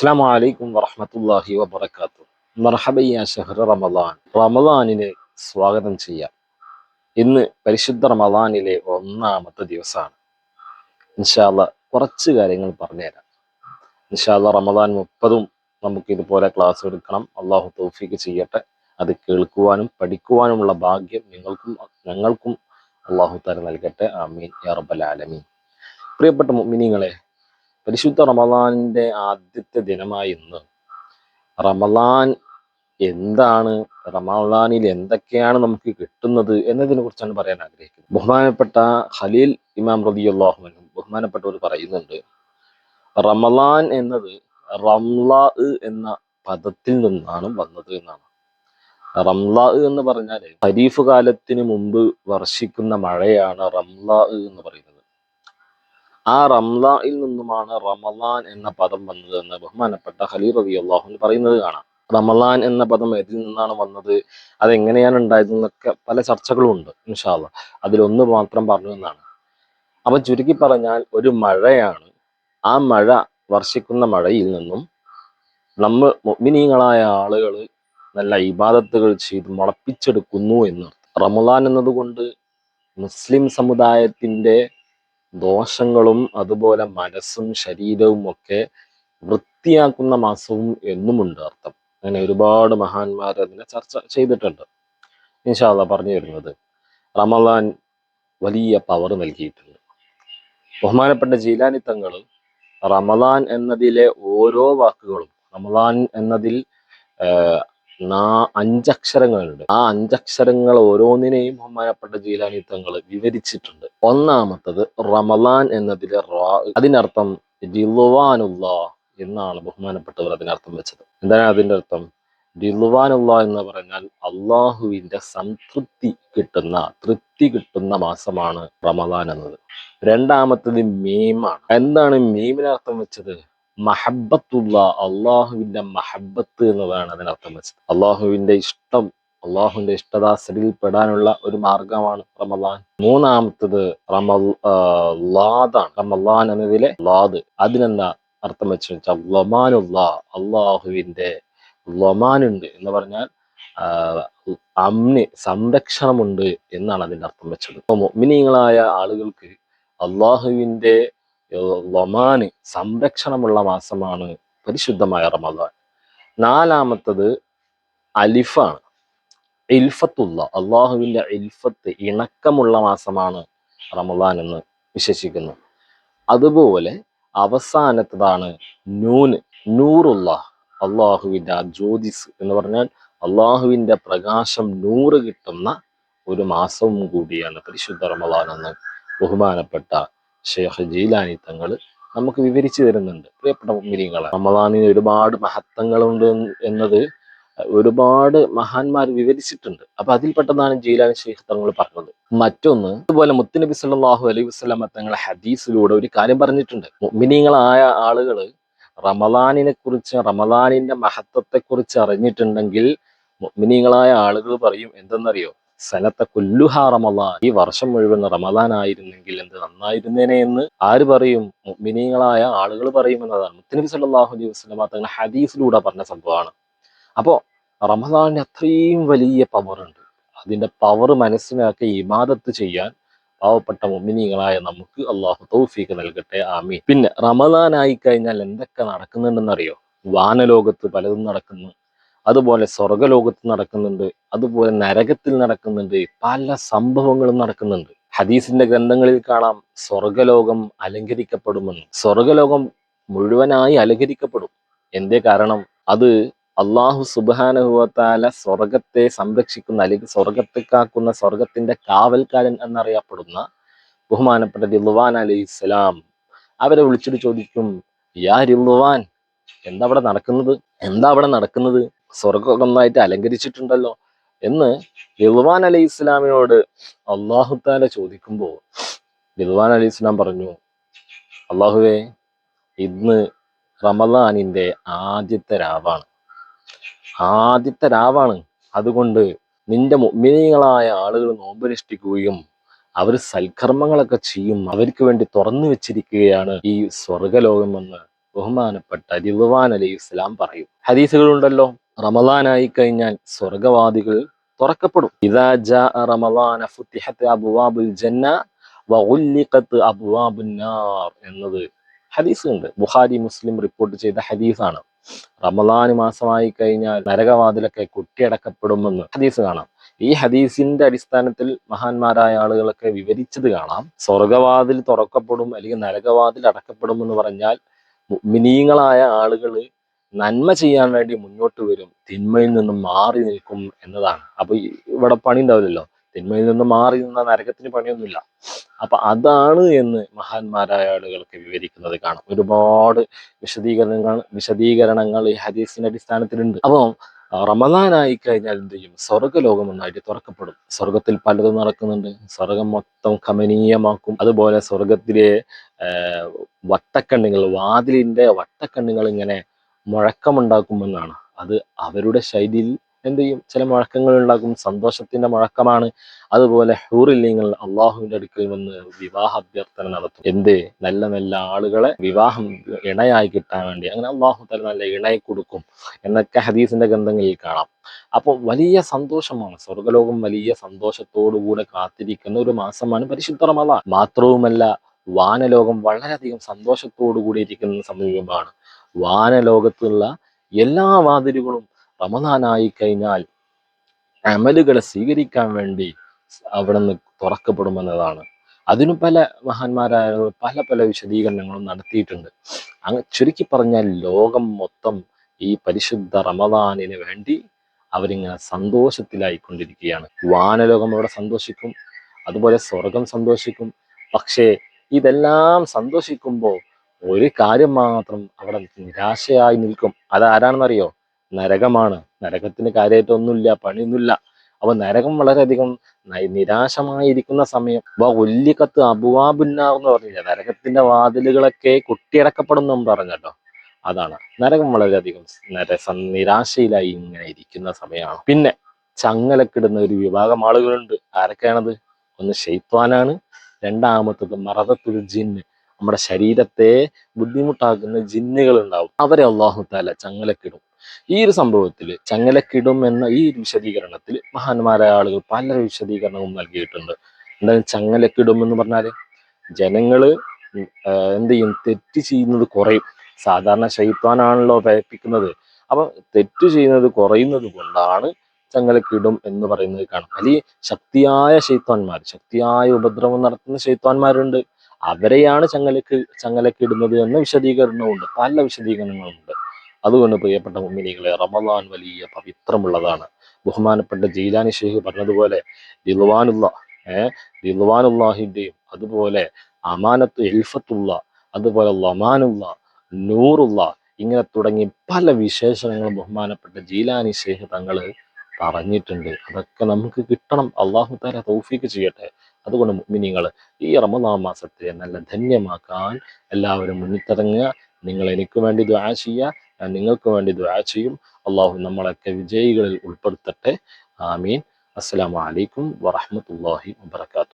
അസ്സാം വലൈക്കും വറഹമത്തല്ലാഹി വബർക്കാത്തു മർഹബയ്യ ഷഹർ റമദാൻ. റമദാനിന് സ്വാഗതം ചെയ്യാം. ഇന്ന് പരിശുദ്ധ റമദാനിലെ ഒന്നാമത്തെ ദിവസമാണ്. ഇൻഷാല്ല കുറച്ച് കാര്യങ്ങൾ പറഞ്ഞുതരാം. ഇൻഷാല്ല റമദാൻ മുപ്പതും നമുക്ക് ഇതുപോലെ ക്ലാസ് എടുക്കണം. അള്ളാഹു തൗഫീക്ക് ചെയ്യട്ടെ. അത് കേൾക്കുവാനും പഠിക്കുവാനുമുള്ള ഭാഗ്യം നിങ്ങൾക്കും ഞങ്ങൾക്കും അള്ളാഹു തല നൽകട്ടെ. ആമീൻ. യാ ആലമീൻ. പ്രിയപ്പെട്ട മുഅ്മിനീങ്ങളെ പരിശുദ്ധ റമദാനിന്റെ ആദ്യത്തെ ദിനമായി ഇന്ന്. റമദാൻ എന്താണ്? റമദാനിൽ എന്തൊക്കെയാണ് നമുക്ക് കിട്ടുന്നത് എന്നതിനെ കുറിച്ചാണ് പറയാൻ ആഗ്രഹിക്കുന്നത്. ബഹുമാനപ്പെട്ട ഖലീൽ ഇമാം റബിയുള്ളാഹു ബഹുമാനപ്പെട്ടവർ പറയുന്നുണ്ട് റമദാൻ എന്നത് റംലാ എന്ന പദത്തിൽ നിന്നാണ് വന്നത് എന്നാണ്. റംലാ എന്ന് പറഞ്ഞാൽ ഖരീഫ് കാലത്തിന് മുമ്പ് വർഷിക്കുന്ന മഴയാണ് റംലാ എന്ന് പറയുന്നത്. ആ റംലായിൽ നിന്നുമാണ് റമലാൻ എന്ന പദം വന്നത് എന്ന് ബഹുമാനപ്പെട്ട ഖലീർ റബി അള്ളാഹു പറയുന്നത് കാണാം. റമലാൻ എന്ന പദം എതിൽ നിന്നാണ് വന്നത്? അതെങ്ങനെയാണ് ഉണ്ടായത് എന്നൊക്കെ പല ചർച്ചകളും ഉണ്ട് ഇൻഷാല്ല അതിലൊന്ന് മാത്രം പറഞ്ഞു എന്നാണ്. അപ്പൊ ചുരുക്കി പറഞ്ഞാൽ ഒരു മഴയാണ്. ആ മഴ വർഷിക്കുന്ന മഴയിൽ നിന്നും നമ്മൾ മുഗ്മിനീങ്ങളായ ആളുകൾ നല്ല ഇബാദത്തുകൾ ചെയ്ത് മുളപ്പിച്ചെടുക്കുന്നു എന്ന് റമലാൻ എന്നതുകൊണ്ട് മുസ്ലിം സമുദായത്തിന്റെ ദോഷങ്ങളും അതുപോലെ മനസ്സും ശരീരവും ഒക്കെ വൃത്തിയാക്കുന്ന മാസവും എന്നുമുണ്ട് അർത്ഥം. അങ്ങനെ ഒരുപാട് മഹാന്മാർ അതിനെ ചർച്ച ചെയ്തിട്ടുണ്ട്. ഇൻഷാല്ല പറഞ്ഞു വരുന്നത്. റമലാൻ വലിയ പവർ നൽകിയിട്ടുണ്ട്. ബഹുമാനപ്പെട്ട ജീലാനി തങ്ങൾ റമലാൻ എന്നതിലെ ഓരോ വാക്കുകളും റമലാൻ എന്നതിൽ നാ അഞ്ചക്ഷരങ്ങളുണ്ട്. ആ അഞ്ചക്ഷരങ്ങൾ ഓരോന്നിനെയും ബഹുമാനപ്പെട്ട ജീലാനി തങ്ങൾ വിവരിച്ചിട്ടുണ്ട്. ഒന്നാമത്തത് റമലാൻ എന്നതിലെ റാ അതിനർത്ഥം ഡിലുവാനുള്ള എന്നാണ് ബഹുമാനപ്പെട്ടവർ അതിനർത്ഥം വെച്ചത്. എന്താണ് അതിന്റെ അർത്ഥം? ഡിലുവാനുള്ള എന്ന് പറഞ്ഞാൽ അള്ളാഹുവിന്റെ സംതൃപ്തി കിട്ടുന്ന തൃപ്തി കിട്ടുന്ന മാസമാണ് റമലാൻ എന്നത്. രണ്ടാമത്തത് മീമാണ് എന്താണ് മീമിനർത്ഥം വെച്ചത്? മഹബത്തുള്ള അള്ളാഹുവിന്റെ മഹബത്ത് എന്നതാണ് അതിനർത്ഥം വെച്ചത്. അള്ളാഹുവിന്റെ ഇഷ്ടം അള്ളാഹുവിന്റെ ഇഷ്ടദാസരിൽ പെടാനുള്ള ഒരു മാർഗമാണ് റമദാൻ. മൂന്നാമത്തത് റമൽ ലാദാണ്. റമലാൻ എന്നതിലെ ലാദ്. അതിനെന്താ അർത്ഥം വെച്ച് വെച്ചാൽ അള്ളാഹുവിന്റെ ലൊമാനുണ്ട് എന്ന് പറഞ്ഞാൽ അമ്ന് സംരക്ഷണമുണ്ട് എന്നാണ് അതിന്റെ അർത്ഥം വെച്ചത്. മിനിങ്ങളായ ആളുകൾക്ക് അള്ളാഹുവിന്റെ ലൊമാന് സംരക്ഷണമുള്ള മാസമാണ് പരിശുദ്ധമായ റമദാൻ. നാലാമത്തത് അലിഫാണ്. ഇൽഫത്തുള്ള അള്ളാഹുവിന്റെ ഇൽഫത്ത് ഇണക്കമുള്ള മാസമാണ് റമദാൻ എന്ന് വിശ്വസിക്കുന്നു. അതുപോലെ അവസാനത്തതാണ് നൂന് നൂറുള്ള അള്ളാഹുവിന്റെ ജ്യോതിസ് എന്ന് പറഞ്ഞാൽ അള്ളാഹുവിന്റെ പ്രകാശം നൂറ് കിട്ടുന്ന ഒരു മാസവും കൂടിയാണ് പരിശുദ്ധ റമദാൻ എന്ന് ബഹുമാനപ്പെട്ട ഷെയ്ഖ് ജീലാനി തങ്ങൾ നമുക്ക് വിവരിച്ചു തരുന്നുണ്ട്. പ്രിയപ്പെട്ട മിനിങ്ങളെ റമദാനിന് ഒരുപാട് മഹത്വങ്ങളുണ്ട് എന്നത് ഒരുപാട് മഹാന്മാർ വിവരിച്ചിട്ടുണ്ട്. അപ്പൊ അതിൽ അതിൽപ്പെട്ടതാണ് ജീലാനി ഷെയ്ഖ് തങ്ങൾ പറഞ്ഞത്. മറ്റൊന്ന് അതുപോലെ മുത്തുനബി സല്ലാഹു അലൈഹി വസ്ലാമ തങ്ങൾ ഹദീസിലൂടെ ഒരു കാര്യം പറഞ്ഞിട്ടുണ്ട്. മിനിങ്ങളായ ആളുകൾ റമദാനിനെ കുറിച്ച് റമദാനിന്റെ മഹത്വത്തെ കുറിച്ച് അറിഞ്ഞിട്ടുണ്ടെങ്കിൽ മിനിങ്ങളായ ആളുകൾ പറയും എന്തെന്നറിയോ? സനത്തെ കൊല്ലുഹ റമദാൻ. ഈ വർഷം മുഴുവൻ റമദാൻ ആയിരുന്നെങ്കിൽ എന്ത് നന്നായിരുന്നേനെ എന്ന്. ആര് പറയും? മിനിങ്ങളായ ആളുകൾ പറയും എന്നതാണ്. മുത്തനബി സല്ലാഹു അലൈഹി വസ്ലാമ തങ്ങൾ ഹദീസിലൂടെ പറഞ്ഞ സംഭവമാണ്. അപ്പോൾ റമദാനിന് അത്രയും വലിയ പവറുണ്ട്. അതിന്റെ പവർ മനസ്സിലാക്കി ഇമാദത്ത് ചെയ്യാൻ പാവപ്പെട്ട മൊമിനികളായ നമുക്ക് അള്ളാഹു തൗഫീക്ക് നൽകട്ടെ ആമി പിന്നെ റമദാൻ ആയി കഴിഞ്ഞാൽ എന്തൊക്കെ നടക്കുന്നുണ്ടെന്നറിയോ? വാനലോകത്ത് പലതും നടക്കുന്നു. അതുപോലെ സ്വർഗലോകത്ത് നടക്കുന്നുണ്ട്. അതുപോലെ നരകത്തിൽ നടക്കുന്നുണ്ട്. പല സംഭവങ്ങളും നടക്കുന്നുണ്ട്. ഹദീസിന്റെ ഗ്രന്ഥങ്ങളിൽ കാണാം സ്വർഗലോകം അലങ്കരിക്കപ്പെടുമെന്ന്. സ്വർഗലോകം മുഴുവനായി അലങ്കരിക്കപ്പെടും. എന്തേ കാരണം? അത് അള്ളാഹു സുബാനുഭവത്താല സ്വർഗത്തെ സംരക്ഷിക്കുന്ന അല്ലെങ്കിൽ സ്വർഗത്തെ കാക്കുന്ന സ്വർഗത്തിന്റെ കാവൽക്കാരൻ എന്നറിയപ്പെടുന്ന ബഹുമാനപ്പെട്ട റിലുവാൻ അലൈഹി ഇസ്ലാം അവരെ വിളിച്ചിട്ട് ചോദിക്കും യാ റിലുവാൻ എന്താ അവിടെ നടക്കുന്നത്? എന്താ അവിടെ നടക്കുന്നത്? സ്വർഗം ഒന്നായിട്ട് അലങ്കരിച്ചിട്ടുണ്ടല്ലോ. എന്ന് റിലുവാൻ അലൈഹി ഇസ്ലാമിനോട് അള്ളാഹുത്താല ചോദിക്കുമ്പോൾ റിലുവാൻ അലൈഹി ഇസ്ലാം പറഞ്ഞു അള്ളാഹുവേ ഇന്ന് റമദാനിന്റെ ആദ്യത്തെ രാവാണ്. ആദ്യത്തെ രാവാണ്. അതുകൊണ്ട് നിന്റെ മുഗ്മിനീകളായ ആളുകൾ നോമ്പനുഷ്ഠിക്കുകയും അവർ സൽക്കർമ്മങ്ങളൊക്കെ ചെയ്യും. അവർക്ക് വേണ്ടി തുറന്നു വെച്ചിരിക്കുകയാണ് ഈ സ്വർഗലോകമെന്ന് ബഹുമാനപ്പെട്ട റിദ്വാൻ അലി ഇസ്ലാം പറയും. ഹദീസുകളുണ്ടല്ലോ റമദാനായി കഴിഞ്ഞാൽ സ്വർഗവാദികൾ തുറക്കപ്പെടും. ജാ ജന്ന എന്നത് ഹദീസ് ഉണ്ട് ബുഹാരി മുസ്ലിം റിപ്പോർട്ട് ചെയ്ത ഹദീസാണ്. റമദാൻ മാസമായി കഴിഞ്ഞാൽ നരകവാതിലൊക്കെ കുട്ടിയടക്കപ്പെടുമെന്ന് ഹദീസ് കാണാം. ഈ ഹദീസിന്റെ അടിസ്ഥാനത്തിൽ മഹാന്മാരായ ആളുകളൊക്കെ വിവരിച്ചത് കാണാം. സ്വർഗവാതിൽ തുറക്കപ്പെടും അല്ലെങ്കിൽ നരകവാതിൽ അടക്കപ്പെടും എന്ന് പറഞ്ഞാൽ മിനീങ്ങളായ ആളുകൾ നന്മ ചെയ്യാൻ വേണ്ടി മുന്നോട്ട് വരും തിന്മയിൽ നിന്നും മാറി നിൽക്കും എന്നതാണ്. അപ്പൊ ഇവിടെ പണി ഉണ്ടാവില്ലല്ലോ? തിന്മയിൽ നിന്ന് മാറി നിന്ന നരകത്തിന് പണിയൊന്നുമില്ല. അപ്പൊ അതാണ് എന്ന് മഹാന്മാരായ ആളുകൾക്ക് വിവരിക്കുന്നത് കാണാം. ഒരുപാട് വിശദീകരണങ്ങൾ വിശദീകരണങ്ങൾ ഈ ഹദീസിന്റെ അടിസ്ഥാനത്തിലുണ്ട്. അപ്പോൾ റമദാനായി കഴിഞ്ഞാൽ എന്ത് ചെയ്യും? സ്വർഗലോകം ഒന്നായിട്ട് തുറക്കപ്പെടും. സ്വർഗത്തിൽ പലതും നടക്കുന്നുണ്ട്. സ്വർഗം മൊത്തം കമനീയമാക്കും അതുപോലെ സ്വർഗത്തിലെ വട്ടക്കണ്ണികൾ വാതിലിന്റെ വട്ടക്കണ്ണികൾ ഇങ്ങനെ മുഴക്കമുണ്ടാക്കുമെന്നാണ്. അത് അവരുടെ ശൈലിയിൽ എന്ത് ചെയ്യും ചില മുഴക്കങ്ങൾ ഉണ്ടാകും. സന്തോഷത്തിന്റെ മുഴക്കമാണ്. അതുപോലെ ഹൂറില്യങ്ങൾ അള്ളാഹുവിന്റെ അടുക്കൽ വന്ന് വിവാഹ അഭ്യർത്ഥന നടത്തും. എന്ത്? നല്ല നല്ല ആളുകളെ വിവാഹം ഇണയായി കിട്ടാൻ വേണ്ടി. അങ്ങനെ അള്ളാഹു തല നല്ല ഇണയെ കൊടുക്കും എന്നൊക്കെ ഹദീസിന്റെ ഗ്രന്ഥങ്ങളിൽ കാണാം. അപ്പോൾ വലിയ സന്തോഷമാണ്. സ്വർഗലോകം വലിയ സന്തോഷത്തോടുകൂടെ കാത്തിരിക്കുന്ന ഒരു മാസമാണ് പരിശുദ്ധ റമദാൻ. മാത്രവുമല്ല വാനലോകം വളരെയധികം സന്തോഷത്തോടു കൂടി ഇരിക്കുന്ന സമീപമാണ്. വാനലോകത്തുള്ള എല്ലാ വാതിലുകളും റമദാനായി കഴിഞ്ഞാൽ അമലുകളെ സ്വീകരിക്കാൻ വേണ്ടി അവിടെ നിന്ന് തുറക്കപ്പെടുമെന്നതാണ്. അതിനു പല മഹാന്മാരായ പല പല വിശദീകരണങ്ങളും നടത്തിയിട്ടുണ്ട്. അങ്ങ് ചുരുക്കി പറഞ്ഞാൽ ലോകം മൊത്തം ഈ പരിശുദ്ധ റമദാനിന് വേണ്ടി അവരിങ്ങനെ സന്തോഷത്തിലായിക്കൊണ്ടിരിക്കുകയാണ്. വാനലോകം അവിടെ സന്തോഷിക്കും അതുപോലെ സ്വർഗം സന്തോഷിക്കും. പക്ഷേ ഇതെല്ലാം സന്തോഷിക്കുമ്പോൾ ഒരു കാര്യം മാത്രം അവിടെ നിരാശയായി നിൽക്കും. അതാരാണെന്നറിയോ? നരകമാണ്. നരകത്തിന് കാര്യമായിട്ടൊന്നുമില്ല പണിയൊന്നുമില്ല. അപ്പൊ നരകം വളരെയധികം നിരാശമായിരിക്കുന്ന സമയം. ഒല്ലിക്കത്ത് അബുവാബുന്ന എന്ന് പറഞ്ഞില്ല? നരകത്തിന്റെ വാതിലുകളൊക്കെ കുട്ടിയടക്കപ്പെടും എന്ന് പറഞ്ഞല്ലോ അതാണ്. നരകം വളരെയധികം നര സം- നിരാശയിലായി ഇങ്ങനെ ഇരിക്കുന്ന സമയമാണ്. പിന്നെ ചങ്ങലക്കിടുന്ന ഒരു വിഭാഗം ആളുകളുണ്ട്. ആരൊക്കെയാണത്? ഒന്ന് ഷെയ്ത്വാനാണ് രണ്ടാമത്തത് മറതത്തുൽ ജിന്ന് നമ്മുടെ ശരീരത്തെ ബുദ്ധിമുട്ടാക്കുന്ന ജിന്നുകൾ ഉണ്ടാവും അവരെ അള്ളാഹു താല ചങ്ങലക്കിടും ഈ ഒരു സംഭവത്തിൽ ചങ്ങലക്കിടും എന്ന ഈ വിശദീകരണത്തിൽ മഹാന്മാരായ ആളുകൾ പല വിശദീകരണവും നൽകിയിട്ടുണ്ട്. എന്താണ് ചങ്ങലക്കിടും എന്ന് പറഞ്ഞാൽ ജനങ്ങൾ എന്ത് ചെയ്യും? തെറ്റ് ചെയ്യുന്നത് കുറയും. സാധാരണ ശൈത്വാനാണല്ലോ പ്രയത്നിക്കുന്നത് അപ്പൊ തെറ്റ് ചെയ്യുന്നത് കുറയുന്നത് കൊണ്ടാണ് ചങ്ങലക്കിടും എന്ന് പറയുന്നത് കാണാം അല്ലെങ്കിൽ ശക്തിയായ ശൈത്വാന്മാർ ശക്തിയായ ഉപദ്രവം നടത്തുന്ന ശൈത്വാന്മാരുണ്ട് അവരെയാണ് ചങ്ങലക്ക് ചങ്ങലക്കിടുന്നത് എന്ന വിശദീകരണമുണ്ട് പല വിശദീകരണങ്ങളുണ്ട് അതുകൊണ്ട് പ്രിയപ്പെട്ട മുമ്മിനികളെ റമദാൻ വലിയ പവിത്രമുള്ളതാണ്. ബഹുമാനപ്പെട്ട ജയിലാനി ഷെയ്ഖ് പറഞ്ഞതുപോലെ ദിൽവാനുള്ള ഏഹ് ദിൽവാനുള്ളാഹിന്റെയും അതുപോലെ അമാനത്ത് എൽഫത്തുള്ള അതുപോലെ ലമാനുള്ള നൂറുള്ള ഇങ്ങനെ തുടങ്ങി പല വിശേഷണങ്ങളും ബഹുമാനപ്പെട്ട ജീലാനി ഷെയ്ഖ് തങ്ങൾ പറഞ്ഞിട്ടുണ്ട്. അതൊക്കെ നമുക്ക് കിട്ടണം. അള്ളാഹു താല തൗഫീക്ക് ചെയ്യട്ടെ. അതുകൊണ്ട് മുഅ്മിനീങ്ങൾ ഈ റമദാ മാസത്തെ നല്ല ധന്യമാക്കാൻ എല്ലാവരും മുന്നിട്ടിറങ്ങുക. നിങ്ങൾ എനിക്ക് വേണ്ടി ദ്വാ ചെയ്യുക. നിങ്ങൾക്ക് വേണ്ടി ദുആ ചെയ്യും. അള്ളാഹു നമ്മളൊക്കെ വിജയികളിൽ ഉൾപ്പെടുത്തട്ടെ. ആമീൻ. അസ്സലാമു അലൈക്കും വറഹ്മത്തുള്ളാഹി വബറകാതുഹു.